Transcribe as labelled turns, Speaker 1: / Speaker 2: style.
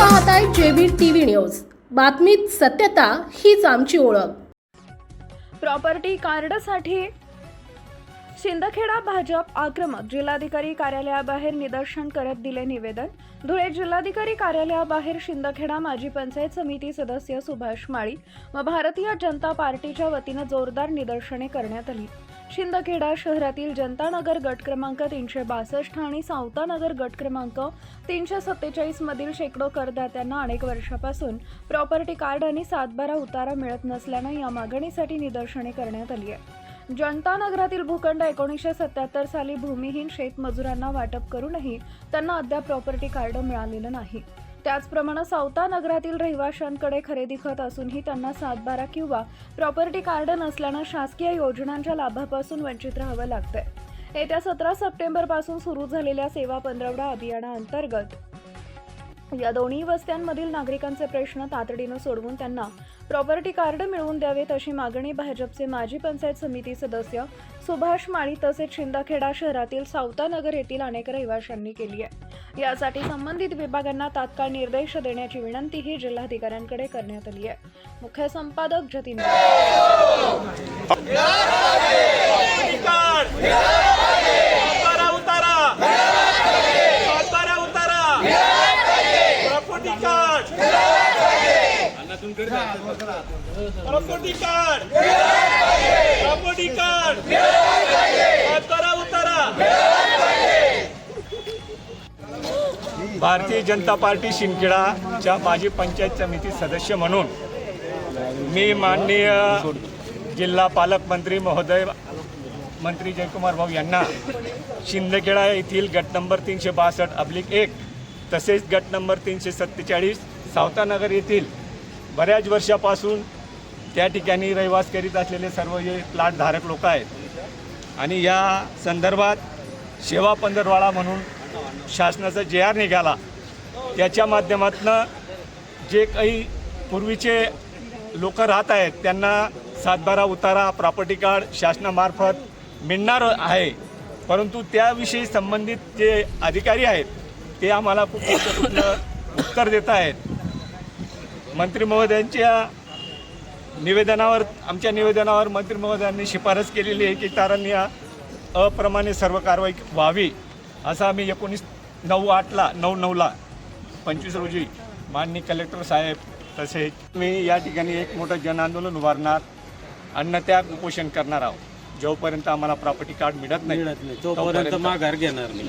Speaker 1: पाहताय JB TV news. बातमीत सत्यता हीच आमची ओळख.
Speaker 2: प्रॉपर्टी कार्डसाठी शिंदखेडा भाजप आक्रमक जिल्हाधिकारी कार्यालयाबाहेर निदर्शन करत दिले निवेदन. धुळे जिल्हाधिकारी कार्यालयाबाहेर शिंदखेडा माजी पंचायत समिती सदस्य सुभाष माळी व भारतीय जनता पार्टीच्या वतीनं जोरदार निदर्शने करण्यात आली. शिंदखेडा शहरातील जनतानगर गट क्रमांक तीनशे बासष्ट आणि सावतानगर गट क्रमांक तीनशे सत्तेचाळीस मधील शेकडो करदात्यांना अनेक वर्षापासून प्रॉपर्टी कार्ड आणि सातबारा उतारा मिळत नसल्यानं या मागणीसाठी निदर्शने करण्यात आली आहे. जनता नगरातील भूखंड एकोणीसशे सत्याहत्तर साली भूमिहीन शेतमजुरांना वाटप करूनही त्यांना अद्याप प्रॉपर्टी कार्ड मिळालेलं नाही. त्याचप्रमाणे सावता नगरातील रहिवाशांकडे खरेदी खत असूनही त्यांना सातबारा किंवा प्रॉपर्टी कार्ड नसल्यानं शासकीय योजनांच्या लाभापासून वंचित राहावं लागतंय. येत्या सतरा सप्टेंबरपासून सुरू झालेल्या सेवा पंधरवडा अभियानाअंतर्गत या दोन्ही वस्त्यांमधील नागरिकांचे प्रश्न तातडीनं सोडवून त्यांना प्रॉपर्टी कार्ड मिळवून द्यावेत अशी मागणी भाजपचे माजी पंचायत समिती सदस्य सुभाष माळी तसेच शिंदखेडा शहरातील सावतानगर येथील अनेक रहिवाशांनी केली आहे. यासाठी संबंधित विभागांना तात्काळ निर्देश देण्याची विनंतीही जिल्हाधिकाऱ्यांकडे करण्यात आली आहे. मुख्य संपादक जतीन
Speaker 3: कार्ड उतारा उतारा सातबारा उतारा property card property card property card सातबारा उतारा. भारतीय जनता पार्टी शिंदखेडाच्या माजी पंचायत समिती सदस्य म्हणून मी माननीय जिल्हा पालकमंत्री महोदय मंत्री जयकुमार भाऊ यांना शिंदखेडा येथील गट नंबर तीनशे बासष्ट अब्लिक एक तसेच गट नंबर तीनशे सत्तेचाळीस सावतानगर येथील बऱ्याच वर्षापासून त्या ठिकाणी रहिवास करीत असलेले सर्व जे प्लॉटधारक लोक आहेत. आणि या संदर्भात सेवा पंधरवाडा म्हणून शासनाचा जे आर निघाला त्याच्या माध्यमातून जे काही पूर्वीचे लोक राहत आहेत त्यांना सातबारा उतारा प्रॉपर्टी कार्ड शासनामार्फत मिळणार आहे. परंतु त्याविषयी संबंधित जे अधिकारी आहेत ते आम्हाला खूप उत्तर देत आहेत. मंत्री महोदयांच्या निवेदनावर आमच्या निवेदनावर मंत्री महोदयांनी शिफारस केलेली आहे की कारण या अप्रमाणे सर्व कारवाई व्हावी असं आम्ही एकोणीस नऊ आठला नऊ नऊला पंचवीस रोजी माननीय कलेक्टर साहेब तसेच मी या ठिकाणी एक मोठं जनआंदोलन उभारणार अन्नत्याग उपोषण करणार आहोत. जोपर्यंत आम्हाला प्रॉपर्टी कार्ड मिळत नाही
Speaker 4: मिळत नाही. तोपर्यंत माघार घेणार नाही.